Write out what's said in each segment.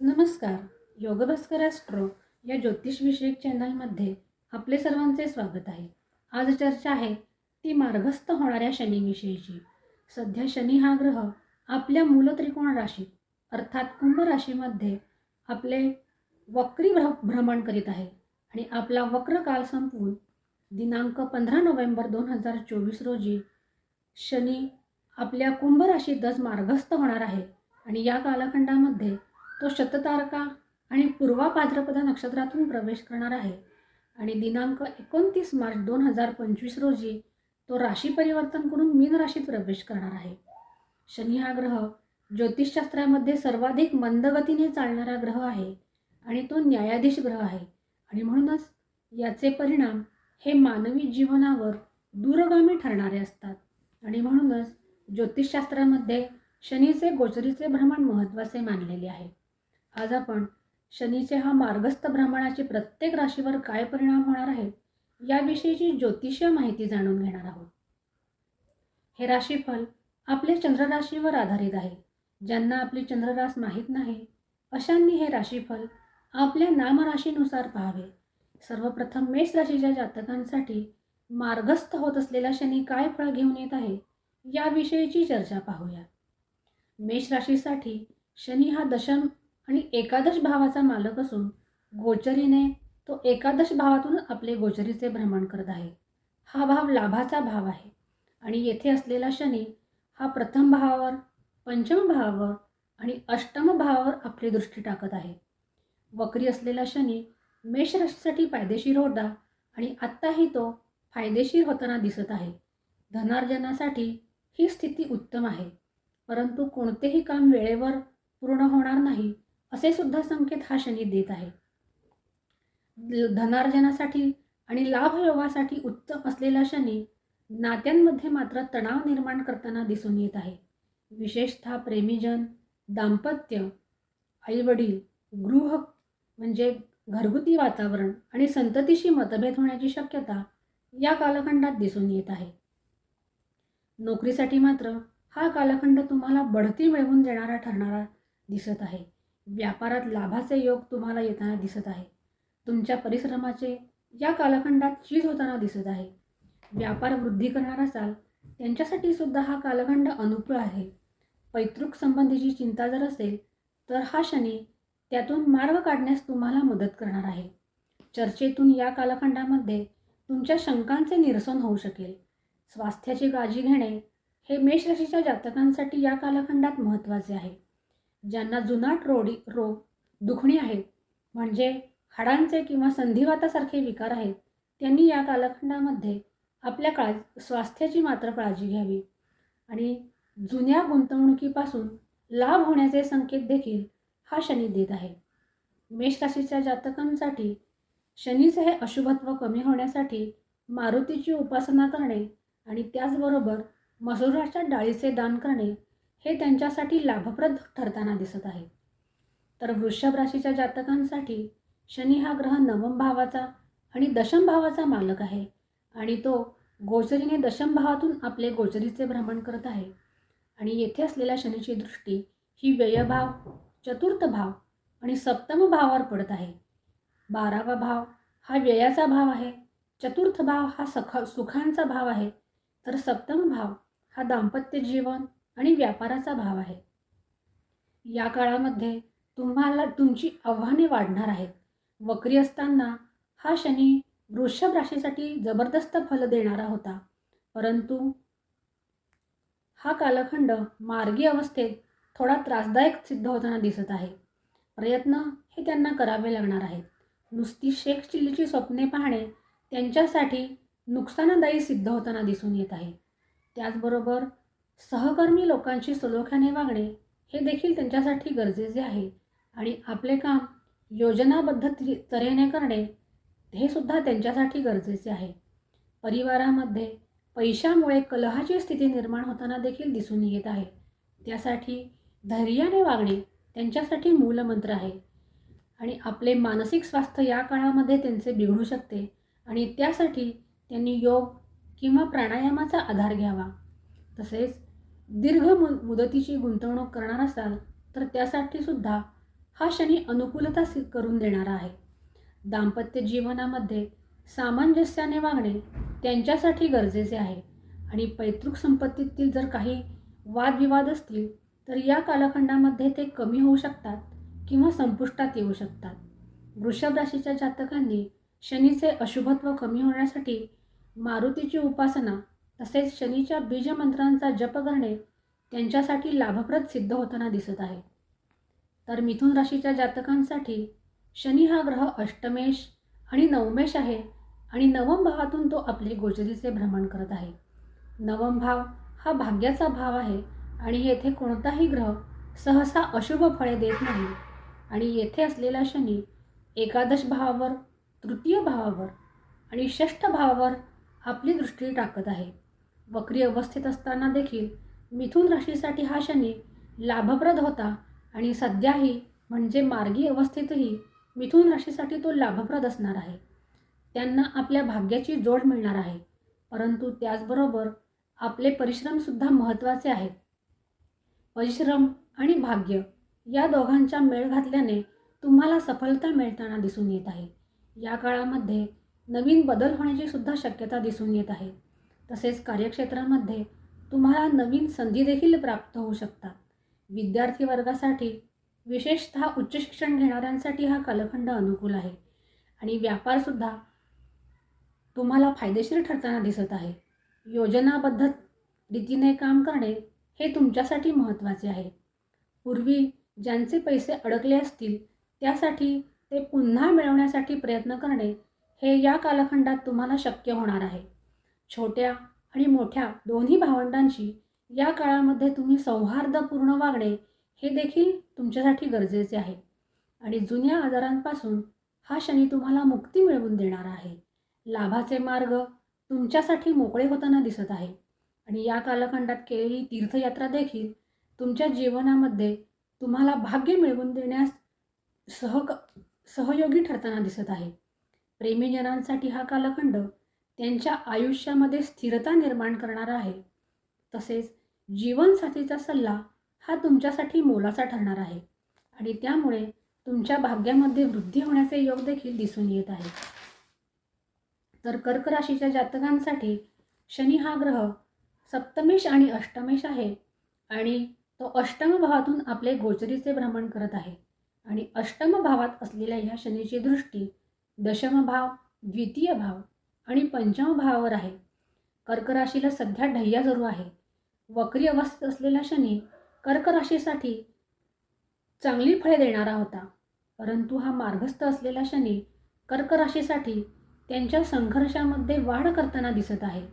नमस्कार. योगभास्कर ॲस्ट्रो या ज्योतिषविषयक चॅनलमध्ये आपले सर्वांचे स्वागत आहे. आज चर्चा आहे ती मार्गस्थ होणाऱ्या शनीविषयीची. सध्या शनी हा ग्रह आपल्या मूलत्रिकोण राशीत अर्थात कुंभ राशीमध्ये आपले वक्री भ्र भ्रमण करीत आहे आणि आपला वक्र काल संपवून दिनांक पंधरा नोव्हेंबर दोन हजार चोवीस रोजी शनी आपल्या कुंभ राशीतच मार्गस्थ होणार आहे आणि या कालखंडामध्ये तो शततारका आणि पूर्वा भाद्रपदा नक्षत्रातून प्रवेश करणार आहे. आणि दिनांक एकोणतीस मार्च दोन हजार पंचवीस रोजी तो राशी परिवर्तन करून मीन राशीत प्रवेश करणार आहे. शनी हा ग्रह ज्योतिषशास्त्रामध्ये सर्वाधिक मंदगतीने चालणारा ग्रह आहे आणि तो न्यायाधीश ग्रह आहे. आणि म्हणूनच याचे परिणाम हे मानवी जीवनावर दूरगामी ठरणारे असतात. आणि म्हणूनच ज्योतिषशास्त्रामध्ये शनीचे गोचरीचे भ्रमण महत्त्वाचे मानलेले आहे. आज आपण शनीचे हा मार्गस्थ भ्रमणाचे प्रत्येक राशीवर काय परिणाम होणार आहेत याविषयीची ज्योतिषीय माहिती जाणून घेणार आहोत. हे राशीफल आपल्या चंद्रराशीवर आधारित आहे. ज्यांना आपली चंद्ररास माहीत नाही अशांनी हे राशीफल आपल्या नामराशीनुसार पाहावे. सर्वप्रथम मेष राशीच्या जातकांसाठी मार्गस्थ होत असलेला शनी काय फळ घेऊन येत आहे याविषयीची चर्चा पाहूया. मेष राशीसाठी शनी हा दशम आणि एकादश भावाचा मालक असून गोचरीने तो एकादश भावातून आपले गोचरीचे भ्रमण करत आहे. हा भाव लाभाचा भाव आहे. आणि येथे असलेला शनी हा प्रथम भावावर पंचम भावावर आणि अष्टम भावावर आपली दृष्टी टाकत आहे. वक्री असलेला शनी मेषराशीसाठी फायदेशीर होता आणि आत्ताही तो फायदेशीर होताना दिसत आहे. धनार्जनासाठी ही स्थिती उत्तम आहे. परंतु कोणतेही काम वेळेवर पूर्ण होणार नाही असे सुद्धा संकेत हा शनी देत आहे. धनार्जनासाठी आणि लाभयोगासाठी उत्तम असलेला शनी नात्यांमध्ये मात्र तणाव निर्माण करताना दिसून येत आहे. विशेषतः प्रेमीजन दाम्पत्य आईवडील गृह म्हणजे घरगुती वातावरण आणि संततीशी मतभेद होण्याची शक्यता या कालखंडात दिसून येत आहे. नोकरीसाठी मात्र हा कालखंड तुम्हाला बढती मिळवून देणारा ठरणारा दिसत आहे. व्यापारात लाभाचे योग तुम्हाला येताना दिसत आहे. तुमच्या परिश्रमाचे या कालखंडात चीज होताना दिसत आहे. व्यापार वृद्धी करणार असाल त्यांच्यासाठी सुद्धा हा कालखंड अनुकूल आहे. पैतृक संबंधीची चिंता जर असेल तर हा शनी त्यातून मार्ग काढण्यास तुम्हाला मदत करणार आहे. चर्चेतून या कालखंडामध्ये तुमच्या शंकांचे निरसन होऊ शकेल. स्वास्थ्याची काळजी घेणे हे मेष राशीच्या जातकांसाठी या कालखंडात महत्त्वाचे आहे. ज्यांना जुनाट रोडी रोग दुखणी आहेत म्हणजे हाडांचे किंवा संधिवातासारखे विकार आहेत त्यांनी या कालखंडामध्ये आपल्या काळ स्वास्थ्याची मात्र काळजी घ्यावी. आणि जुन्या गुंतवणुकीपासून लाभ होण्याचे संकेत देखील हा शनी देत आहे. मेष राशीच्या जातकांसाठी शनीचे हे अशुभत्व कमी होण्यासाठी मारुतीची उपासना करणे आणि त्याचबरोबर मसुराच्या डाळीचे दान करणे हे त्यांच्यासाठी लाभप्रद ठरताना दिसत आहे. तर वृषभ राशीच्या जातकांसाठी शनी हा ग्रह नवम भावाचा आणि दशम भावाचा मालक आहे आणि तो गोचरीने दशम भावातून आपले गोचरीचे भ्रमण करत आहे. आणि येथे असलेल्या शनीची दृष्टी ही व्ययभाव चतुर्थ भाव आणि सप्तम भावावर पडत आहे. बारावा भाव हा व्ययाचा भाव आहे. चतुर्थ भाव हा सख सुखांचा भाव आहे. तर सप्तम भाव हा दाम्पत्य जीवन आणि व्यापाराचा भाव आहे. या काळामध्ये तुम्हाला तुमची आव्हाने वाढणार आहेत. वक्री असताना हा शनी वृषभ राशीसाठी जबरदस्त फल देणारा होता. परंतु हा कालखंड मार्गी अवस्थेत थोडा त्रासदायक सिद्ध होताना दिसत आहे. प्रयत्न हे त्यांना करावे लागणार आहेत. नुसती शेख चिल्लीची स्वप्ने पाहणे त्यांच्यासाठी नुकसानदायी सिद्ध होताना दिसून येत आहे. त्याचबरोबर सहकर्मी लोकांशी सलोख्याने वागणे हे देखील त्यांच्यासाठी गरजेचे आहे. आणि आपले काम योजनाबद्ध तऱ्हेने करणे हे सुद्धा त्यांच्यासाठी गरजेचे आहे. परिवारामध्ये पैशामुळे कलहाची स्थिती निर्माण होताना देखील दिसून येत आहे. त्यासाठी धैर्याने वागणे त्यांच्यासाठी मूलमंत्र आहे. आणि आपले मानसिक स्वास्थ्य या काळामध्ये त्यांचे बिघडू शकते आणि त्यासाठी त्यांनी योग किंवा प्राणायामाचा आधार घ्यावा. तसेच दीर्घ मु मुदतीची गुंतवणूक करणार असाल तर त्यासाठी सुद्धा हा शनी अनुकूलता करून देणारा आहे. दाम्पत्य जीवनामध्ये सामंजस्याने वागणे त्यांच्यासाठी गरजेचे आहे. आणि पैतृक संपत्तीतील जर काही वादविवाद असतील तर या कालखंडामध्ये ते कमी होऊ शकतात किंवा संपुष्टात येऊ शकतात. वृषभ राशीच्या जातकांनी शनीचे अशुभत्व कमी होण्यासाठी मारुतीची उपासना तसेच शनीच्या बीजमंत्रांचा जप करणे त्यांच्यासाठी लाभप्रद सिद्ध होताना दिसत आहे. तर मिथुन राशीच्या जातकांसाठी शनी हा ग्रह अष्टमेश आणि नवमेश आहे आणि नवम भावातून तो आपले गोचरीचे भ्रमण करत आहे. नवम भाव हा भाग्याचा भाव आहे आणि येथे कोणताही ग्रह सहसा अशुभ फळे देत नाही आणि येथे असलेला शनी एकादश भावावर तृतीय भावावर आणि षष्ठ भावावर आपली दृष्टी टाकत आहे. वक्री अवस्थेत असताना देखील मिथुन राशीसाठी हा शनी लाभप्रद होता आणि सध्याही म्हणजे मार्गी अवस्थेतही मिथुन राशीसाठी तो लाभप्रद असणार आहे. त्यांना आपल्या भाग्याची जोड मिळणार आहे. परंतु त्याचबरोबर आपले परिश्रमसुद्धा महत्त्वाचे आहेत. परिश्रम आणि भाग्य या दोघांच्या मेळ घातल्याने तुम्हाला सफलता मिळताना दिसून येत आहे. या काळामध्ये नवीन बदल होण्याची सुद्धा शक्यता दिसून येत आहे. तसेच कार्यक्षेत्रामध्ये तुम्हाला नवीन संधी देखील प्राप्त होऊ शकतात. विद्यार्थी वर्गासाठी विशेषतः उच्च शिक्षण घेणाऱ्यांसाठी हा कालखंड अनुकूल आहे आणि व्यापारसुद्धा तुम्हाला फायदेशीर ठरताना दिसत आहे. योजनाबद्ध रीतीने काम करणे हे तुमच्यासाठी महत्त्वाचे आहे. पूर्वी ज्यांचे पैसे अडकले असतील त्यासाठी ते पुन्हा मिळवण्यासाठी प्रयत्न करणे हे या कालखंडात तुम्हाला शक्य होणार आहे. छोट्या आणि मोठ्या दोन्ही भावंडांशी या काळामध्ये तुम्ही सौहार्दपूर्ण वागणे हे देखील तुमच्यासाठी गरजेचे आहे. आणि जुन्या आजारांपासून हा शनी तुम्हाला मुक्ती मिळवून देणारा आहे. लाभाचे मार्ग तुमच्यासाठी मोकळे होताना दिसत आहे. आणि या कालखंडात केलेली तीर्थयात्रा देखील तुमच्या जीवनामध्ये तुम्हाला भाग्य मिळवून देण्यास सहक सहयोगी ठरताना दिसत आहे. प्रेमीजनांसाठी हा कालखंड त्यांच्या आयुष्यामध्ये स्थिरता निर्माण करणार आहे. तसेच जीवनसाथीचा सल्ला हा तुमच्यासाठी मोलाचा ठरणार आहे. आणि त्यामुळे तुमच्या भाग्यामध्ये वृद्धी होण्याचे योग देखील दिसून येत आहे. तर कर्क राशीच्या जातकांसाठी शनी हा ग्रह सप्तमेश आणि अष्टमेश आहे. आणि तो अष्टम भावातून आपले गोचरीचे भ्रमण करत आहे. आणि अष्टम भावात असलेल्या ह्या शनीची दृष्टी दशम भाव द्वितीय भाव आणि पंचम भावावर आहे. कर्क राशीला सध्या ढय्या जरू आहे. वक्री अवस्थेत असलेला शनी कर्क राशीसाठी चांगली फळे देणारा होता. परंतु हा मार्गस्थ असलेला शनी कर्क राशीसाठी त्यांच्या संघर्षामध्ये वाढ करताना दिसत आहे.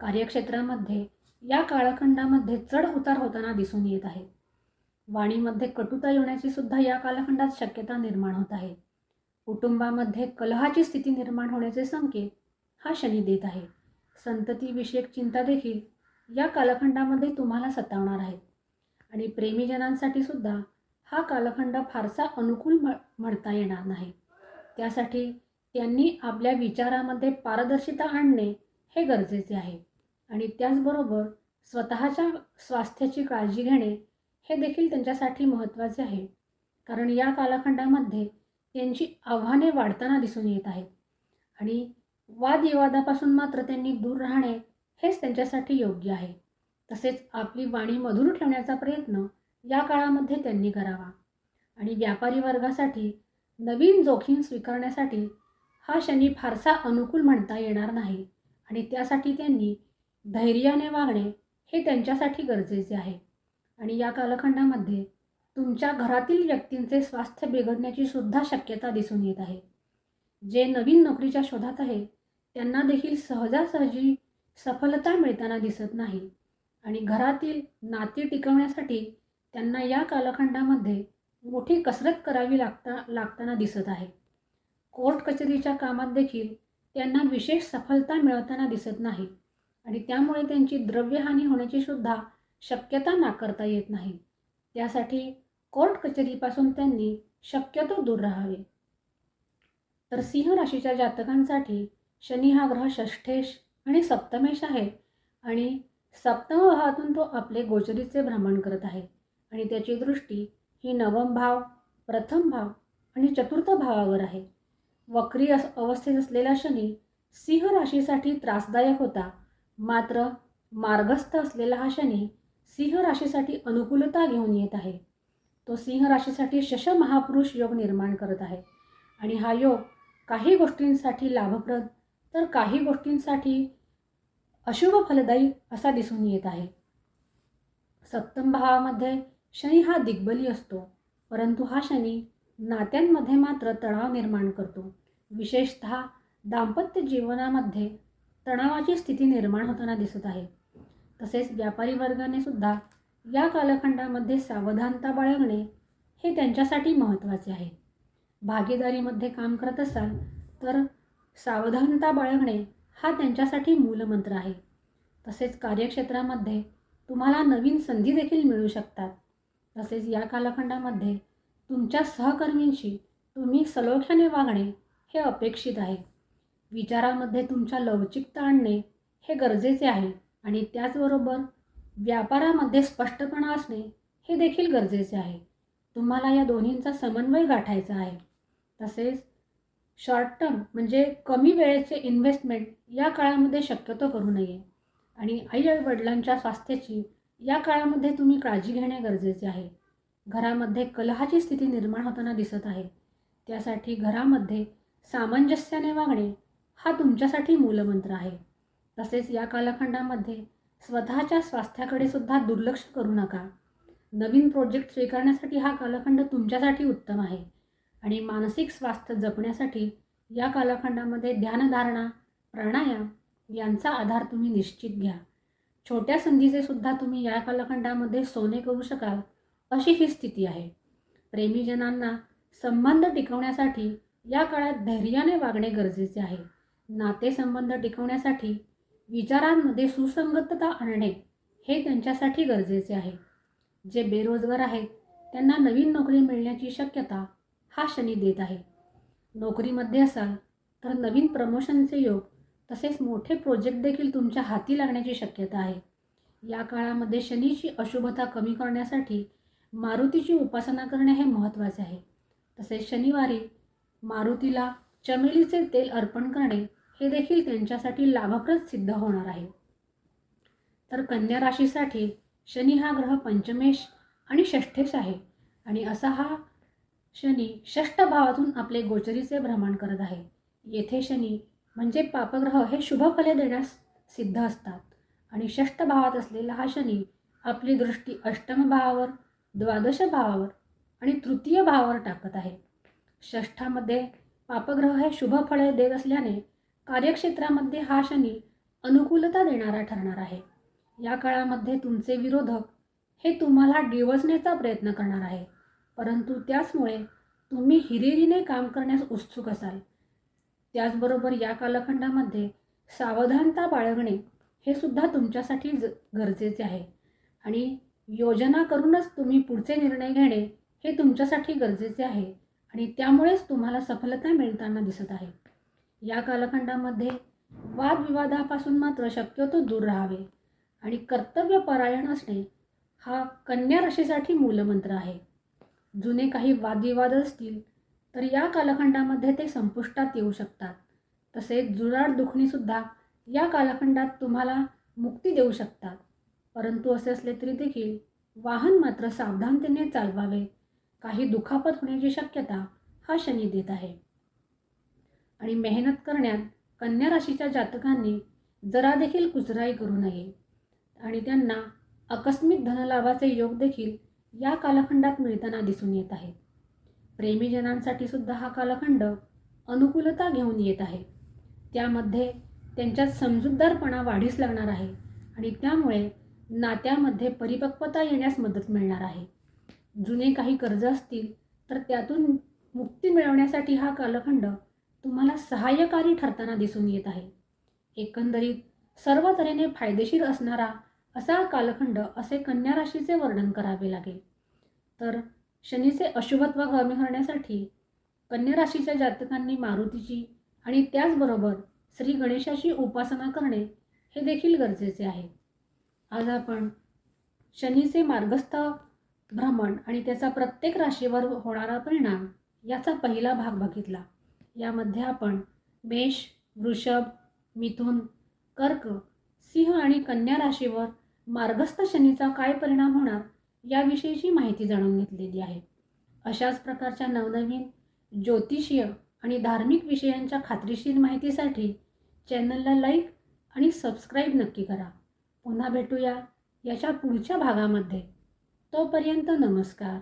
कार्यक्षेत्रामध्ये या कालखंडामध्ये चढ उतार होताना दिसून येत आहे. वाणीमध्ये कटुता येण्याची सुद्धा या कालखंडात शक्यता निर्माण होत आहे. कुटुंबामध्ये कलहाची स्थिती निर्माण होण्याचे संकेत हा शनी देत आहे. संततीविषयक चिंता देखील या कालखंडामध्ये तुम्हाला सतावणार आहेत. आणि प्रेमीजनांसाठी सुद्धा हा कालखंड फारसा अनुकूल म म्हणता येणार नाही. त्यासाठी त्यांनी आपल्या विचारामध्ये पारदर्शिता आणणे हे गरजेचे आहे. आणि त्याचबरोबर स्वतःच्या स्वास्थ्याची काळजी घेणे हे देखील त्यांच्यासाठी महत्त्वाचे आहे. कारण या कालखंडामध्ये त्यांची आव्हाने वाढताना दिसून येत आहेत. आणि वादविवादापासून मात्र त्यांनी दूर राहणे हेच त्यांच्यासाठी योग्य आहे. तसेच आपली वाणी मधुर ठेवण्याचा प्रयत्न या काळामध्ये त्यांनी करावा. आणि व्यापारी वर्गासाठी नवीन जोखीम स्वीकारण्यासाठी हा शनी फारसा अनुकूल म्हणता येणार नाही आणि त्यासाठी त्यांनी धैर्याने वागणे हे त्यांच्यासाठी गरजेचे आहे. आणि या कालखंडामध्ये तुमच्या घरातील व्यक्तींचे स्वास्थ्य बिघडण्याची सुद्धा शक्यता दिसून येत आहे. जे नवीन नोकरीच्या शोधात आहे त्यांना देखील सहजासहजी सफलता मिळताना दिसत नाही. आणि घरातील नाती टिकवण्यासाठी त्यांना या कालखंडामध्ये मोठी कसरत करावी लागता लागताना दिसत आहे. कोर्ट कचेरीच्या कामात देखील त्यांना विशेष सफलता मिळवताना दिसत नाही आणि त्यामुळे त्यांची द्रव्यहानी होण्याची सुद्धा शक्यता नाकारता येत नाही. त्यासाठी कोर्ट कचेरीपासून त्यांनी शक्यतो दूर राहावे. तर सिंह राशीच्या जातकांसाठी शनी हा ग्रह षष्ठेश आणि सप्तमेश आहे. आणि सप्तम भावातून तो आपले गोचरीचे भ्रमण करत आहे. आणि त्याची दृष्टी ही नवम भाव प्रथम भाव आणि चतुर्थ भावावर आहे. वक्री अस अवस्थेत असलेला शनी सिंह राशीसाठी त्रासदायक होता. मात्र मार्गस्थ असलेला हा शनी सिंह राशीसाठी अनुकूलता घेऊन येत आहे. तो सिंह राशीसाठी शश महापुरुष योग निर्माण करत आहे. आणि हा योग काही गोष्टींसाठी लाभप्रद तर काही गोष्टींसाठी अशुभ फलदायी असा दिसून येत आहे. सप्तम भावामध्ये शनी हा दिग्बली असतो परंतु हा शनी नात्यांमध्ये मात्र तणाव निर्माण करतो. विशेषत दाम्पत्य जीवनामध्ये तणावाची स्थिती निर्माण होताना दिसत आहे. तसेच व्यापारी वर्गाने सुद्धा या कालखंडामध्ये सावधानता बाळगणे हे त्यांच्यासाठी महत्त्वाचे आहे. भागीदारीमध्ये काम करत असाल तर सावधानता बाळगणे हा त्यांच्यासाठी मूलमंत्र आहे. तसेच कार्यक्षेत्रामध्ये तुम्हाला नवीन संधी देखील मिळू शकतात. तसेच या कालखंडामध्ये तुमच्या सहकर्मींशी तुम्ही सलोख्याने वागणे हे अपेक्षित आहे. विचारामध्ये तुमच्या लवचिकता आणणे हे गरजेचे आहे आणि त्याचबरोबर व्यापारामध्ये स्पष्टपणा असणे हे देखील गरजेचे आहे. तुम्हाला या दोन्हींचा समन्वय गाठायचा आहे. तसेच शॉर्ट टर्म म्हणजे कमी वेळेचे इन्व्हेस्टमेंट या काळामध्ये शक्यतो करू नये. आणि आई वडिलांच्या स्वास्थ्याची या काळामध्ये तुम्ही काळजी घेणे गरजेचे आहे. घरामध्ये कलहाची स्थिती निर्माण होताना दिसत आहे. त्यासाठी घरामध्ये सामंजस्याने वागणे हा तुमच्यासाठी मूलमंत्र आहे. तसेच या कालखंडामध्ये स्वतःच्या स्वास्थ्याकडे सुद्धा दुर्लक्ष करू नका. नवीन प्रोजेक्ट स्वीकारण्यासाठी हा कालखंड तुमच्यासाठी उत्तम आहे. आणि मानसिक स्वास्थ्य जपण्यासाठी या कालखंडामध्ये ध्यानधारणा प्राणायाम यांचा आधार तुम्ही निश्चित घ्या. छोट्या संधीचे सुद्धा तुम्ही या कालखंडामध्ये सोने करू शकाल अशी ही स्थिती आहे. प्रेमीजनांना संबंध टिकवण्यासाठी या काळात धैर्याने वागणे गरजेचे आहे. नातेसंबंध टिकवण्यासाठी विचारांमध्ये सुसंगतता आणणे हे त्यांच्यासाठी गरजेचे आहे. जे बेरोजगार आहेत त्यांना नवीन नोकरी मिळण्याची शक्यता हा शनी देत आहे. नोकरीमध्ये असाल तर नवीन प्रमोशनचे योग तसेच मोठे प्रोजेक्ट देखील तुमच्या हाती लागण्याची शक्यता आहे. या काळामध्ये शनीची अशुभता कमी करण्यासाठी मारुतीची उपासना करणे हे महत्त्वाचे आहे. तसेच शनिवारी मारुतीला चमेलीचे तेल अर्पण करणे हे देखील त्यांच्यासाठी लाभप्रद सिद्ध होणार आहे. तर कन्या राशीसाठी शनी हा ग्रह पंचमेश आणि षष्ठेश आहे आणि असा हा शनी षष्ठ भावातून आपले गोचरीचे भ्रमण करत आहे. येथे शनी म्हणजे पापग्रह हे शुभफले देण्यास सिद्ध असतात. आणि षष्ठ भावात असलेला हा शनी आपली दृष्टी अष्टम भावावर द्वादश भावावर आणि तृतीय भावावर टाकत आहे. षष्ठामध्ये पापग्रह हे शुभ फळे देत असल्याने कार्यक्षेत्रामध्ये हा शनी अनुकूलता देणारा ठरणार आहे. या काळामध्ये तुमचे विरोधक हे तुम्हाला डिवचण्याचा प्रयत्न करणार आहे परंतु त्याचमुळे तुम्ही हिरिरीने काम करण्यास उत्सुक असाल. त्याचबरोबर या कालखंडामध्ये सावधानता बाळगणे हे सुद्धा तुमच्यासाठी ज गरजेचे आहे. आणि योजना करूनच तुम्ही पुढचे निर्णय घेणे हे तुमच्यासाठी गरजेचे आहे आणि त्यामुळेच तुम्हाला सफलता मिळताना दिसत आहे. या कालखंडामध्ये वादविवादापासून मात्र शक्यतो दूर राहावे आणि कर्तव्यपरायण असणे हा कन्या राशीसाठी मूलमंत्र आहे. जुने काही वादविवाद असतील तर या कालखंडामध्ये ते संपुष्टात येऊ शकतात. तसेच जुराड दुखणीसुद्धा या कालखंडात तुम्हाला मुक्ती देऊ शकतात. परंतु असे असले तरी देखील वाहन मात्र सावधानतेने चालवावे. काही दुखापत होण्याची शक्यता हा शनी देत आहे. आणि मेहनत करण्यात कन्या राशीच्या जातकांनी जरा देखील कुचराई करू नये. आणि त्यांना आकस्मिक धनलाभाचे योग देखील या कालखंडात मिळताना दिसून येत आहे. प्रेमीजनांसाठी सुद्धा हा कालखंड अनुकूलता घेऊन येत आहे. त्यामध्ये त्यांच्यात समजूतदारपणा वाढीस लागणार आहे आणि त्यामुळे नात्यामध्ये परिपक्वता येण्यास मदत मिळणार आहे. जुने काही कर्ज असतील तर त्यातून मुक्ती मिळवण्यासाठी हा कालखंड तुम्हाला सहाय्यकारी ठरताना दिसून येत आहे. एकंदरीत सर्व तऱ्हेने फायदेशीर असणारा असा कालखंड असे कन्या राशीचे वर्णन करावे लागेल. तर शनीचे अशुभत्व कमी करण्यासाठी कन्या राशीच्या जातकांनी मारुतीची आणि त्याचबरोबर श्री गणेशाची उपासना करणे हे देखील गरजेचे आहे. आज आपण शनीचे मार्गस्थ भ्रमण आणि त्याचा प्रत्येक राशीवर होणारा परिणाम याचा पहिला भाग बघितला. यामध्ये आपण मेष वृषभ मिथुन कर्क सिंह आणि कन्या राशीवर मार्गस्थ शनीचा काय परिणाम होणार याविषयीची माहिती जाणून घेतलेली आहे. अशाच प्रकारच्या नवनवीन ज्योतिषीय आणि धार्मिक विषयांच्या खात्रीशीर माहितीसाठी चॅनलला लाईक आणि सबस्क्राईब नक्की करा. पुन्हा भेटूया याच्या पुढच्या भागामध्ये. तोपर्यंत नमस्कार.